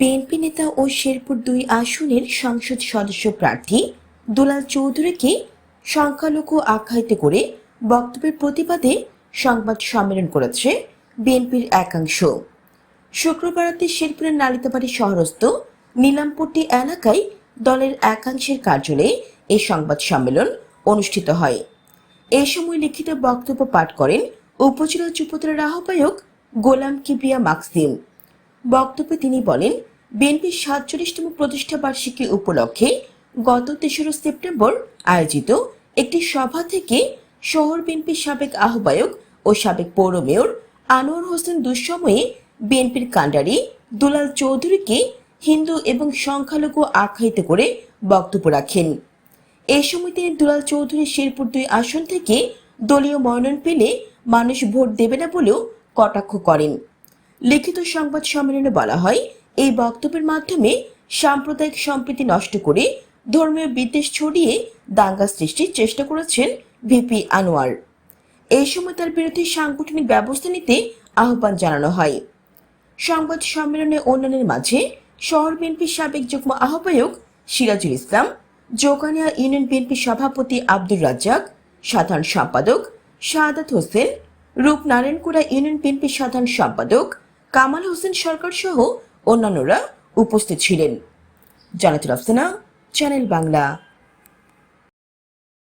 BNP নেতা ও শেরপুর দুই আসনের সংসদ সদস্য প্রার্থী দুলাল চৌধুরীকে সংখ্যালঘু আখ্যায়িত করে বক্তব্যের প্রতিবাদে সংবাদ সম্মেলন করেছে বিএনপির একাংশ। শুক্রবার রাতে শেরপুরের নালিতাবাড়ি শহরস্থ নীলামপট্টি এলাকায় দলের একাংশের কার্যালয়ে এই সংবাদ সম্মেলন অনুষ্ঠিত হয়। এ সময় লিখিত বক্তব্য পাঠ করেন উপজেলা যুবদলের আহ্বায়ক গোলাম কিবরিয়া মাকসিম। বক্তব্যে তিনি বলেন বিএনপির সাতচল্লিশতম প্রতিষ্ঠা বার্ষিকী উপলক্ষে গত তেসরা সেপ্টেম্বর আয়োজিত একটি সভা থেকে শহর বিএনপির সাবেক আহ্বায়ক ও সাবেক পৌর মেয়র আনোয়ার হোসেন দুঃসময়ে বিএনপির কাণ্ডারি দুলাল চৌধুরীকে হিন্দু এবং সংখ্যালঘু আখ্যায়িত করে বক্তব্য রাখেন। এই সময় তিনি দুলাল চৌধুরী শেরপুর দুই আসন থেকে দলীয় মনোনয়ন পেলে মানুষ ভোট দেবে না বলেও কটাক্ষ করেন। লিখিত সংবাদ সম্মেলনে বলা হয় এই বক্তব্যের মাধ্যমে সাম্প্রদায়িক সম্প্রীতি নষ্ট করে ধর্মীয় বিদ্বেষ ছড়িয়ে দাঙ্গা সৃষ্টির চেষ্টা করেছেন ভিপি আনোয়ার। এই সময় তার বিরুদ্ধে সাংগঠনিক ব্যবস্থা নিতে আহ্বান জানানো হয়। সংবাদ সম্মেলনে অন্যান্যের মাঝে শহর বিএনপির সাবেক যুগ্ম আহ্বায়ক সিরাজুল ইসলাম, জোকানিয়া ইউনিয়ন বিএনপি সভাপতি আব্দুর রাজ্জাক, সাধারণ সম্পাদক শাহাদাত হোসেন, রূপনারায়ণকুড়া ইউনিয়ন বিএনপি সাধারণ সম্পাদক কামাল হোসেন সরকার সহ অন্যান্যরা উপস্থিত ছিলেন। জানাতুল আফসানা চ্যানেল বাংলা